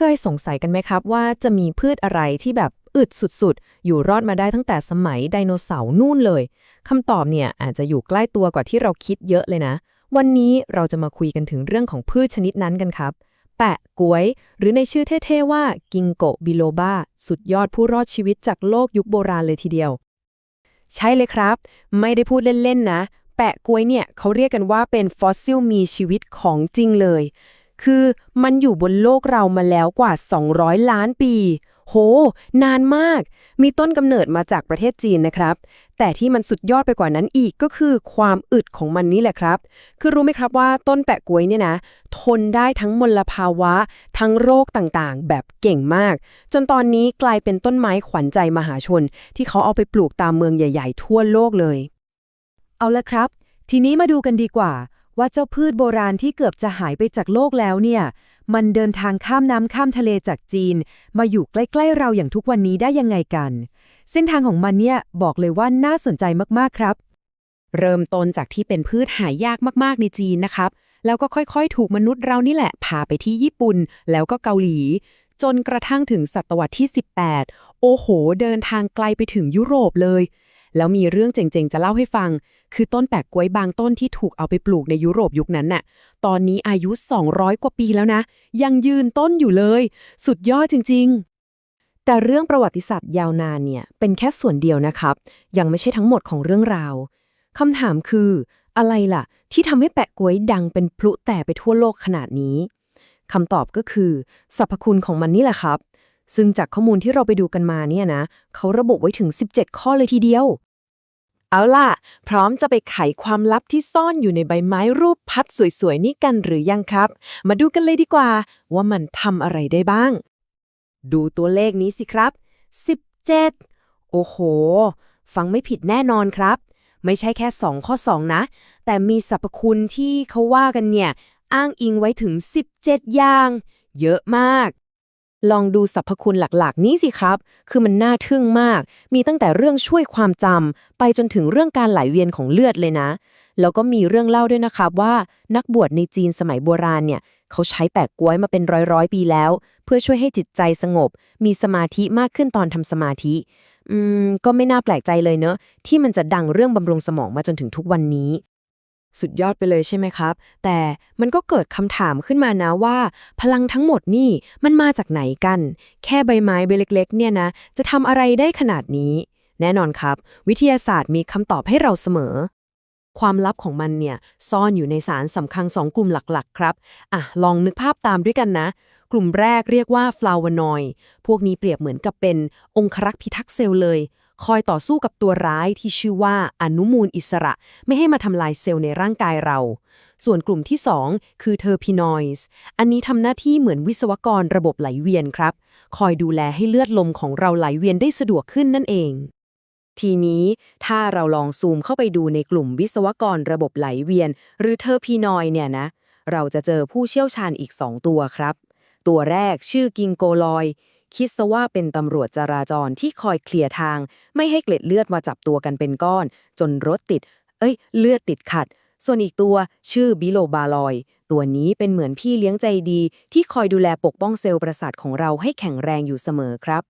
เคยสงสัยกันไหมครับว่าจะมีพืชอะไรที่แบบอึดสุดๆ อยู่รอดมาได้ตั้งแต่สมัยไดโนเสาร์นู่นเลยคำตอบเนี่ยอาจจะอยู่ใกล้ตัวกว่าที่เราคิดเยอะเลยนะ วันนี้เราจะมาคุยกันถึงเรื่องของพืชชนิดนั้นกันครับ แปะกล้วย หรือในชื่อเท่ๆว่ากิงโกบิโลบาสุดยอดผู้รอดชีวิตจากโลกยุคโบราณเลยทีเดียว ใช่เลยครับ ไม่ได้พูดเล่นๆนะ แปะกล้วยเนี่ยเขาเรียกกันว่าเป็นฟอสซิลมีชีวิตของจริงเลย คือมันอยู่บนโลกเรามาแล้วกว่า 200 ล้านปี โห นานมาก มีต้นกำเนิดมาจากประเทศจีนนะครับ แต่ที่มันสุดยอดไปกว่านั้นอีกก็คือความอึดของมันนี่แหละครับ คือรู้ไหมครับว่าต้นแปะกล้วยเนี่ยนะ ทนได้ทั้งมลภาวะ ทั้งโรคต่างๆ แบบเก่งมาก จนตอนนี้กลายเป็นต้นไม้ขวัญใจมหาชน ที่เขาเอาไปปลูกตามเมืองใหญ่ ๆ ทั่วโลกเลย เอาละครับ ทีนี้มาดูกันดีกว่า ว่าเจ้าพืชโบราณที่เกือบจะหายไปจากโลกแล้วเนี่ย มันเดินทางข้ามน้ำข้ามทะเลจากจีน มาอยู่ใกล้ๆเราอย่างทุกวันนี้ได้ยังไงกัน เส้นทางของมันเนี่ยบอกเลยว่าน่าสนใจมากๆครับ เริ่มต้นจากที่เป็นพืชหายากมากๆในจีนนะครับ แล้วก็ค่อยๆ ถูกมนุษย์เรานี่แหละ พาไปที่ญี่ปุ่น แล้วก็เกาหลี จนกระทั่งถึงศตวรรษที่ 18 โอ้โห เดินทางไกลไปถึงยุโรปเลย แล้วมีเรื่องเจ๋งๆ จะเล่าให้ฟัง คือต้นแปะกล้วยบางต้นที่ถูกเอาไปปลูกในยุโรปยุคนั้นน่ะ ตอนนี้อายุ 200 กว่าปีแล้วนะ ยังยืนต้นอยู่เลย สุดยอดจริง ๆ แต่เรื่องประวัติศาสตร์ยาวนานเนี่ย เป็นแค่ส่วนเดียวนะครับ ยังไม่ใช่ทั้งหมดของเรื่องราวคำถามคือ อะไรล่ะ ที่ทำให้แปะกล้วยดังเป็นพลุแต่ไปทั่วโลกขนาดนี้คำตอบก็คือสรรพคุณของมันนี่แหละครับ ซึ่งจากข้อมูลที่เราไปดูกันมาเนี่ยนะ เขาระบุไว้ถึง 17 ข้อเลยทีเดียว เอาล่ะ พร้อมจะไปไขความลับที่ซ่อนอยู่ในใบไม้รูปพัดสวยๆ นี่กันหรือยังครับ มาดูกันเลยดีกว่า ว่ามันทำอะไรได้บ้าง ดูตัวเลขนี้สิครับ 17 โอ้โห ฟังไม่ผิดแน่นอนครับ ไม่ใช่แค่ 2 ข้อ 2 นะ แต่มีสรรพคุณที่เขาว่ากันเนี่ย อ้างอิงไว้ถึง 17 อย่าง เยอะมาก ลองดูสรรพคุณหลักๆ นี้สิครับ คือมันน่าทึ่งมาก มีตั้งแต่เรื่องช่วยความจำไปจนถึงเรื่องการไหลเวียนของเลือดเลยนะ แล้วก็มีเรื่องเล่าด้วยนะครับว่านักบวชในจีนสมัยโบราณเนี่ย เขาใช้แปะกล้วยมาเป็นร้อยๆ ปีแล้ว เพื่อช่วยให้จิตใจสงบ มีสมาธิมากขึ้นตอนทำสมาธิ อืม ก็ไม่น่าแปลกใจเลยเนอะที่มันจะดังเรื่องบำรุงสมองมาจนถึงทุกวันนี้ สุดยอดไปเลยใช่ไหมครับ แต่มันก็เกิดคำถามขึ้นมานะว่า พลังทั้งหมดนี่มันมาจากไหนกัน แค่ใบไม้ใบเล็ก ๆ เนี่ยนะ จะทำอะไรได้ขนาดนี้ แน่นอนครับ วิทยาศาสตร์มีคำตอบให้เราเสมอ ความลับของมันเนี่ย ซ่อนอยู่ในสารสำคัญสองกลุ่มหลักๆ ครับ อะ ลองนึกภาพตามด้วยกันนะ กลุ่มแรกเรียกว่าฟลาวานอยด์พวกนี้เปรียบเหมือนกับเป็นองครักษ์พิทักษ์เซลล์เลย คอยต่อสู้กับตัวร้ายที่ชื่อว่าอนุมูลอิสระ ไม่ให้มาทำลายเซลล์ในร่างกายเรา ส่วนกลุ่มที่ 2 คือเทอร์พินอยส์อันนี้ทำหน้าที่เหมือนวิศวกรระบบไหลเวียนครับ คอยดูแลให้เลือดลมของเราไหลเวียนได้สะดวกขึ้นนั่นเอง ทีนี้ถ้าเราลองซูมเข้าไปดูในกลุ่มวิศวกรระบบไหลเวียน หรือเทอร์พีนอยด์เนี่ยนะ เราจะเจอผู้เชี่ยวชาญอีก 2 ตัวครับ ตัวแรกชื่อกิงโกลอย คิดซะว่าเป็นตำรวจจราจรที่คอยเคลียร์ทาง ไม่ให้เกล็ดเลือดมาจับตัวกันเป็นก้อน จนรถติด เอ้ย เลือดติดขัด ส่วนอีกตัวชื่อบิโลบาลอย ตัวนี้เป็นเหมือนพี่เลี้ยงใจดี ที่คอยดูแลปกป้องเซลล์ประสาทของเราให้แข็งแรงอยู่เสมอครับ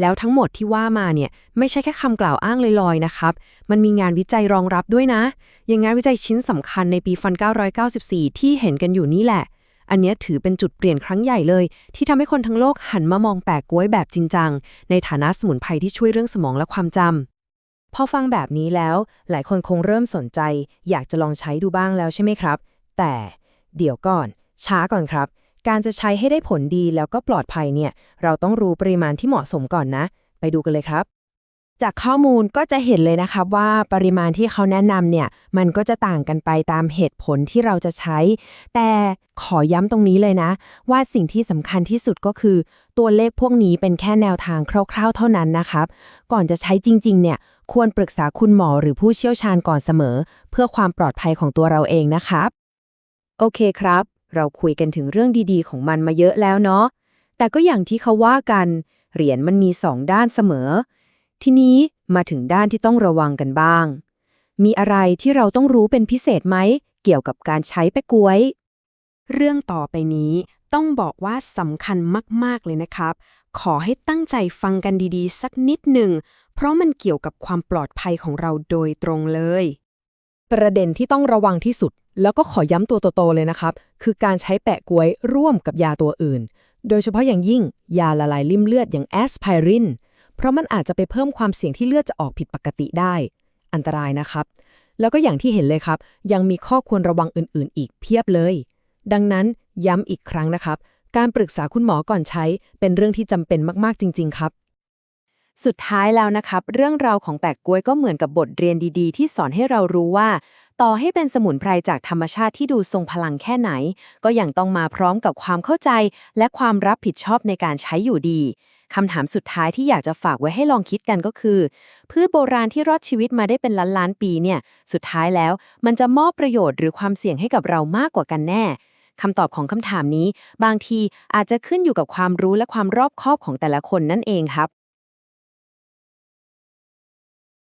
แล้วทั้งหมดที่ว่ามาเนี่ยไม่ใช่แค่คำกล่าวอ้างลอยๆนะครับ มันมีงานวิจัยรองรับด้วยนะ อย่างงานวิจัยชิ้นสำคัญในปี 1994 ที่เห็นกันอยู่นี่แหละ อันนี้ถือเป็นจุดเปลี่ยนครั้งใหญ่เลย ที่ทำให้คนทั้งโลกหันมามองแปะกล้วยแบบจริงจัง ในฐานะสมุนไพรที่ช่วยเรื่องสมองและความจำพอฟังแบบนี้แล้ว หลายคนคงเริ่มสนใจ อยากจะลองใช้ดูบ้างแล้วใช่ไหมครับ แต่เดี๋ยวก่อน ช้าก่อนครับ การจะใช้ให้ได้ผลดีแล้วก็ปลอดภัยเนี่ย เราต้องรู้ปริมาณที่เหมาะสมก่อนนะ ไปดูกันเลยครับ จากข้อมูลก็จะเห็นเลยนะครับว่าปริมาณที่เขาแนะนำเนี่ย มันก็จะต่างกันไปตามเหตุผลที่เราจะใช้ แต่ขอย้ำตรงนี้เลยนะ ว่าสิ่งที่สำคัญที่สุดก็คือ ตัวเลขพวกนี้เป็นแค่แนวทางคร่าว ๆ เท่านั้นนะครับ ก่อนจะใช้จริง ๆ เนี่ย ควรปรึกษาคุณหมอหรือผู้เชี่ยวชาญก่อนเสมอ เพื่อความปลอดภัยของตัวเราเองนะครับ โอเคครับ เราคุยกันถึงเรื่องดีๆ ของมันมาเยอะแล้วเนาะแต่ก็อย่างที่เขาว่ากัน เหรียญมันมีสองด้านเสมอ ทีนี้มาถึงด้านที่ต้องระวังกันบ้าง มีอะไรที่เราต้องรู้เป็นพิเศษไหม เกี่ยวกับการใช้แปะกล้วย เรื่องต่อไปนี้ต้องบอกว่าสำคัญมาก ๆ เลยนะครับ ขอให้ตั้งใจฟังกันดีๆ สักนิดหนึ่ง เพราะมันเกี่ยวกับความปลอดภัยของเราโดยตรงเลย ประเด็นที่ต้องระวังที่สุด แล้วก็ขอย้ำตัวโตๆเลยนะครับ คือการใช้แปะกล้วยร่วมกับยาตัวอื่น โดยเฉพาะอย่างยิ่ง ยาละลายริ่มเลือดอย่างแอสไพริน เพราะมันอาจจะไปเพิ่มความเสี่ยงที่เลือดจะออกผิดปกติได้ อันตรายนะครับ แล้วก็อย่างที่เห็นเลยครับ ยังมีข้อควรระวังอื่นๆ อีกเพียบเลย ดังนั้นย้ำอีกครั้งนะครับ การปรึกษาคุณหมอก่อนใช้ เป็นเรื่องที่จำเป็นมากๆจริง ๆ ครับสุดท้ายแล้วนะครับ เรื่องราวของแปะกล้วยก็เหมือนกับบทเรียนดีๆ ที่สอนให้เรารู้ว่า ต่อให้เป็นสมุนไพรจากธรรมชาติที่ดูทรงพลังแค่ไหน ก็ยังต้องมาพร้อมกับความเข้าใจ และความรับผิดชอบในการใช้อยู่ดี คำถามสุดท้ายที่อยากจะฝากไว้ให้ลองคิดกันก็คือ พืชโบราณที่รอดชีวิตมาได้เป็นล้านล้านปีเนี่ย สุดท้ายแล้ว มันจะมอบประโยชน์หรือความเสี่ยงให้กับเรามากกว่ากันแน่คำตอบของคำถามนี้ บางทีอาจจะขึ้นอยู่กับความรู้และความรอบคอบของแต่ละคนนั่นเองครับ